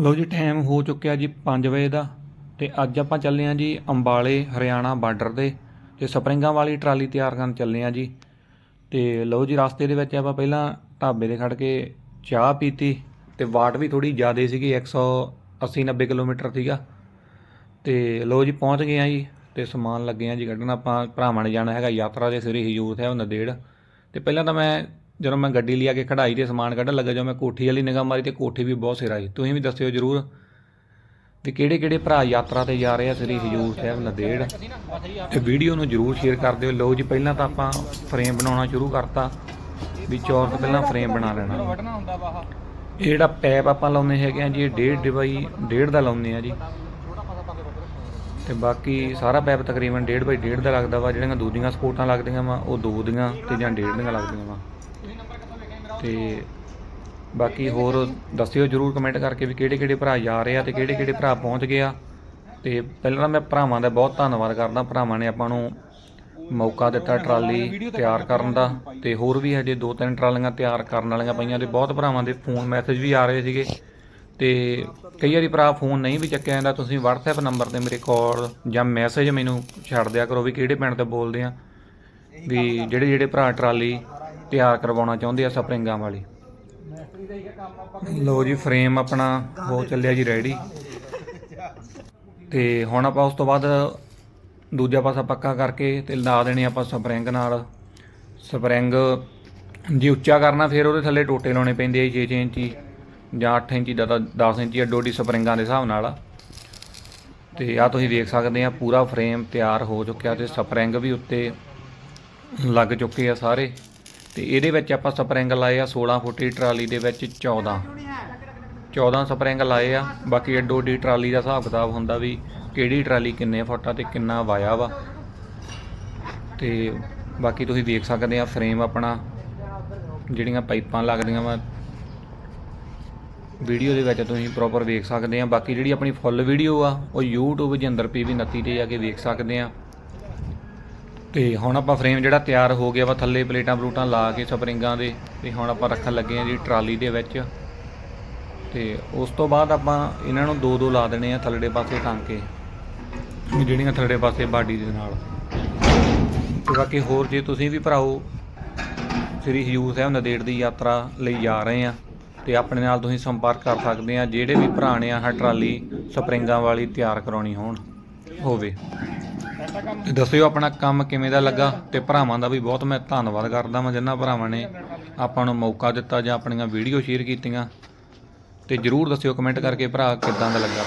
ਲਓ ਜੀ ਟਾਈਮ ਹੋ ਚੁੱਕਿਆ ਜੀ 5 ਵਜੇ ਦਾ ਤੇ ਅੱਜ ਆਪਾਂ ਚੱਲੇ ਹਾਂ ਜੀ ਅੰਬਾਲੇ, ਹਰਿਆਣਾ ਬਾਰਡਰ ਦੇ ਤੇ ਸਪਰਿੰਗਾਂ ਵਾਲੀ ਟਰਾਲੀ ਤਿਆਰ ਕਰਨ ਚੱਲੇ ਹਾਂ ਜੀ। ਤੇ ਲਓ ਜੀ, ਰਸਤੇ ਦੇ ਵਿੱਚ ਆਪਾਂ ਪਹਿਲਾਂ ਢਾਬੇ ਤੇ ਖੜ ਕੇ ਚਾਹ ਪੀਤੀ ਤੇ ਵਾਟ ਵੀ ਥੋੜੀ ਜ਼ਿਆਦਾ ਸੀਗੀ 180 90 ਕਿਲੋਮੀਟਰ ਸੀਗਾ। ਤੇ ਲਓ ਜੀ, ਪਹੁੰਚ ਗਏ ਆ ਜੀ ਤੇ ਸਮਾਨ ਲੱਗੇ ਆ ਜੀ ਕੱਢਣ। ਆਪਾਂ ਭਰਾਵਾਂ ਨੇ ਜਾਣਾ ਹੈਗਾ ਯਾਤਰਾ ਦੇ ਸ੍ਰੀ ਹਜੂਰ ਸਾਹਿਬ ਨੰਦੇੜ। ਤੇ ਪਹਿਲਾਂ ਤਾਂ ਮੈਂ ਜਦੋਂ ਮੈਂ ਗੱਡੀ ਲਿਆ ਕੇ ਕਢਾਈ ਤੇ ਸਮਾਨ ਕੱਢਣ ਲੱਗਾ, ਜਦੋਂ ਮੈਂ ਕੋਠੀ ਵਾਲੀ ਨਿਗਾਹ ਮਾਰੀ ਤੇ ਕੋਠੀ ਵੀ ਬਹੁਤ ਸਿਰਾ ਆਈ ਤੁਸੀਂ ਵੀ ਦੱਸਿਓ ਜਰੂਰ ਵੀ ਕਿਹੜੇ ਕਿਹੜੇ ਭਰਾ ਯਾਤਰਾ ਤੇ ਜਾ ਰਹੇ ਆ ਸ੍ਰੀ ਹਜੂਰ ਸਾਹਿਬ ਨੰਦੇੜ। ਤੇ ਵੀਡੀਓ ਨੂੰ ਜਰੂਰ ਸ਼ੇਅਰ ਕਰ ਦਿਓ। ਲਓ ਜੀ, ਪਹਿਲਾਂ ਤਾਂ ਆਪਾਂ ਫਰੇਮ ਬਣਾਉਣਾ ਸ਼ੁਰੂ ਕਰਤਾ ਵੀ ਚੌਰ ਤੋਂ ਪਹਿਲਾਂ ਫਰੇਮ ਬਣਾ ਲੈਣਾ। ਇਹ ਜਿਹੜਾ ਪੈਪ ਆਪਾਂ ਲਾਉਂਦੇ ਹੈਗੇ ਆ ਜੀ, ਇਹ ਡੇਢ ਡਿਵਾਈ, ਡੇਢ ਦਾ ਲਾਉਂਦੇ ਆ ਜੀ। ਤੇ ਬਾਕੀ ਸਾਰਾ ਪੈਪ ਤਕਰੀਬਨ ਡੇਢ ਬਾਈ ਡੇਢ ਦਾ ਲੱਗਦਾ ਵਾ, ਜਿਹੜੀਆਂ ਦੂਜੀਆਂ ਸਪੋਰਟਾਂ ਲੱਗਦੀਆਂ ਵਾ, ਉਹ ਦੋ ਦੀਆਂ ਤੇ ਜਾਂ ਡੇਢ ਦੀਆਂ ਲੱਗਦੀਆਂ ਵਾ। ਤੇ ਬਾਕੀ ਹੋਰ ਦੱਸਿਓ ਜਰੂਰ ਕਮੈਂਟ ਕਰਕੇ ਵੀ ਕਿਹੜੇ ਕਿਹੜੇ ਭਰਾ ਜਾ ਰਹੇ ਆ ਤੇ ਕਿਹੜੇ ਕਿਹੜੇ ਭਰਾ ਪਹੁੰਚ ਗਏ ਆ। ਤੇ ਪਹਿਲਾਂ ਤਾਂ ਮੈਂ ਭਰਾਵਾਂ ਦਾ ਬਹੁਤ ਧੰਨਵਾਦ ਕਰਦਾ। ਭਰਾਵਾਂ ਨੇ ਆਪਾਂ ਨੂੰ ਮੌਕਾ ਦਿੱਤਾ ਟਰਾਲੀ ਤਿਆਰ ਕਰਨ ਦਾ ਤੇ ਹੋਰ ਵੀ ਹਜੇ ਦੋ ਤਿੰਨ ਟਰਾਲੀਆਂ ਤਿਆਰ ਕਰਨ ਵਾਲੀਆਂ ਪਈਆਂ ਤੇ ਬਹੁਤ ਭਰਾਵਾਂ ਦੇ ਫੋਨ ਮੈਸੇਜ ਵੀ ਆ ਰਹੇ ਸੀਗੇ। ਤੇ ਕਈ ਵਾਰੀ ਭਰਾ ਫੋਨ ਨਹੀਂ ਵੀ ਚੱਕਿਆ ਜਾਂਦਾ। ਤੁਸੀਂ WhatsApp ਨੰਬਰ ਤੇ ਮੇਰੇ ਕਾਲ ਜਾਂ ਮੈਸੇਜ ਮੈਨੂੰ ਛੱਡ ਦਿਆ ਕਰੋ ਵੀ ਕਿਹੜੇ ਪਿੰਡ ਤੋਂ ਬੋਲਦੇ ਆ। ਵੀ ਜਿਹੜੇ ਜਿਹੜੇ ਭਰਾ ਟਰਾਲੀ ਤਿਆਰ ਕਰਵਾਉਣਾ ਚਾਹੁੰਦੇ ਆ ਸਪਰਿੰਗਾਂ ਵਾਲੀ। ਲੋ ਜੀ ਫਰੇਮ ਆਪਣਾ ਹੋ ਚੱਲਿਆ ਜੀ ਰੈਡੀ ਤੇ ਹੁਣ ਆਪਾਂ ਉਸ ਤੋਂ ਬਾਅਦ ਦੂਜਾ ਪਾਸਾ ਪੱਕਾ ਕਰਕੇ ਤੇ ਲਾ ਦੇਣੇ ਆਪਾਂ ਸਪਰਿੰਗ ਨਾਲ। ਸਪਰਿੰਗ ਜੇ ਉੱਚਾ ਕਰਨਾ, ਫਿਰ ਉਹਦੇ ਥੱਲੇ ਟੋਟੇ ਲਾਉਣੇ ਪੈਂਦੇ ਆ 6 ਇੰਚੀ ਜਾਂ 8 ਇੰਚੀ ਦਾ ਤਾਂ 10 ਇੰਚੀ ਅੱਡੋ ਸਪਰਿੰਗਾਂ ਦੇ ਹਿਸਾਬ ਨਾਲ। ਆ। ਤੇ ਆ ਤੁਸੀਂ ਦੇਖ ਸਕਦੇ ਆ, ਪੂਰਾ ਫਰੇਮ ਤਿਆਰ ਹੋ ਚੁੱਕਿਆ ਤੇ ਸਪਰਿੰਗ ਵੀ ਉੱਤੇ ਲੱਗ ਚੁੱਕੇ ਆ ਸਾਰੇ। ਤੇ ਇਹਦੇ ਵਿੱਚ ਆਪਾਂ ਸਪਰਿੰਗ ਲਾਏ ਆ 16 ਫੁੱਟੀ ਟਰਾਲੀ ਦੇ ਵਿੱਚ 14 14 ਸਪਰਿੰਗ ਲਾਏ ਆ, ਬਾਕੀ ਅੱਡੋ ਅੱਡੀ ਟਰਾਲੀ ਦਾ ਹਿਸਾਬ ਕਿਤਾਬ ਹੁੰਦਾ ਵੀ ਕਿਹੜੀ ਟਰਾਲੀ ਕਿੰਨੇ ਫੁੱਟ ਆ ਤੇ ਕਿੰਨਾ ਵਾਇਆ ਵਾ। ਤੇ ਬਾਕੀ ਤੁਸੀਂ ਵੇਖ ਸਕਦੇ ਆ ਫਰੇਮ ਆਪਣਾ, ਜਿਹੜੀਆਂ ਪਾਈਪਾਂ ਲੱਗਦੀਆਂ ਵਾ। ਵੀਡੀਓ ਦੇ ਵਿੱਚ ਤੁਸੀਂ ਪ੍ਰੋਪਰ ਵੇਖ ਸਕਦੇ ਆ, ਬਾਕੀ ਜਿਹੜੀ ਆਪਣੀ ਫੁੱਲ ਵੀਡੀਓ ਆ, ਉਹ YouTube ਜਿੰਦਰ ਪੀਵੀ 29 ਤੇ ਜਾ ਕੇ ਵੇਖ ਸਕਦੇ ਆ। ਤੇ ਹੁਣ ਆਪਾਂ ਫਰੇਮ ਜਿਹੜਾ ਤਿਆਰ ਹੋ ਗਿਆ ਵਾ, ਥੱਲੇ ਪਲੇਟਾਂ ਪਲੂਟਾਂ ਲਾ ਕੇ ਸਪਰਿੰਗਾਂ ਦੇ, ਤੇ ਹੁਣ ਆਪਾਂ ਰੱਖਣ ਲੱਗੇ ਆ ਜੀ ਟਰਾਲੀ ਦੇ ਵਿੱਚ। ਤੇ ਉਸ ਤੋਂ ਬਾਅਦ ਆਪਾਂ ਇਹਨਾਂ ਨੂੰ ਦੋ ਦੋ ਲਾ ਦੇਣੇ ਆ ਥੱਲੜੇ ਪਾਸੇ ਟਾਂਕੇ, ਵੀ ਜਿਹੜੀਆਂ ਥੱਲੜੇ ਪਾਸੇ ਬਾਡੀ ਦੇ ਨਾਲ। ਤੇ ਬਾਕੀ ਹੋਰ ਜੇ ਤੁਸੀਂ ਵੀ ਭਰਾਓ, ਸ੍ਰੀ ਹਜੂਰ ਸਾਹਿਬ ਨਦੇੜ ਦੀ ਯਾਤਰਾ ਲਈ ਜਾ ਰਹੇ ਆ, ਤੇ ਆਪਣੇ ਨਾਲ ਤੁਸੀਂ ਸੰਪਰਕ ਕਰ ਸਕਦੇ ਆ, ਜਿਹੜੇ ਵੀ ਭਰਾ ਨੇ ਆਹ ਟਰਾਲੀ ਸਪਰਿੰਗਾਂ ਵਾਲੀ ਤਿਆਰ ਕਰਾਉਣੀ ਹੋਣ। ਹੋਵੇ। ਦੱਸਿਓ ਆਪਣਾ ਕੰਮ ਕਿਵੇਂ ਦਾ ਲੱਗਾ ਤੇ ਭਰਾਵਾਂ ਦਾ ਵੀ ਬਹੁਤ ਮੈਂ ਧੰਨਵਾਦ ਕਰਦਾ ਹਾਂ ਜਿਨ੍ਹਾਂ ਭਰਾਵਾਂ ਨੇ ਆਪਾਂ ਨੂੰ ਮੌਕਾ ਦਿੱਤਾ ਜਾਂ ਆਪਣੀਆਂ ਵੀਡੀਓ ਸ਼ੇਅਰ ਕੀਤੀਆਂ। ਤੇ ਜਰੂਰ ਦੱਸਿਓ ਕਮੈਂਟ ਕਰਕੇ ਭਰਾ ਕਿੱਦਾਂ ਦਾ ਲੱਗਾ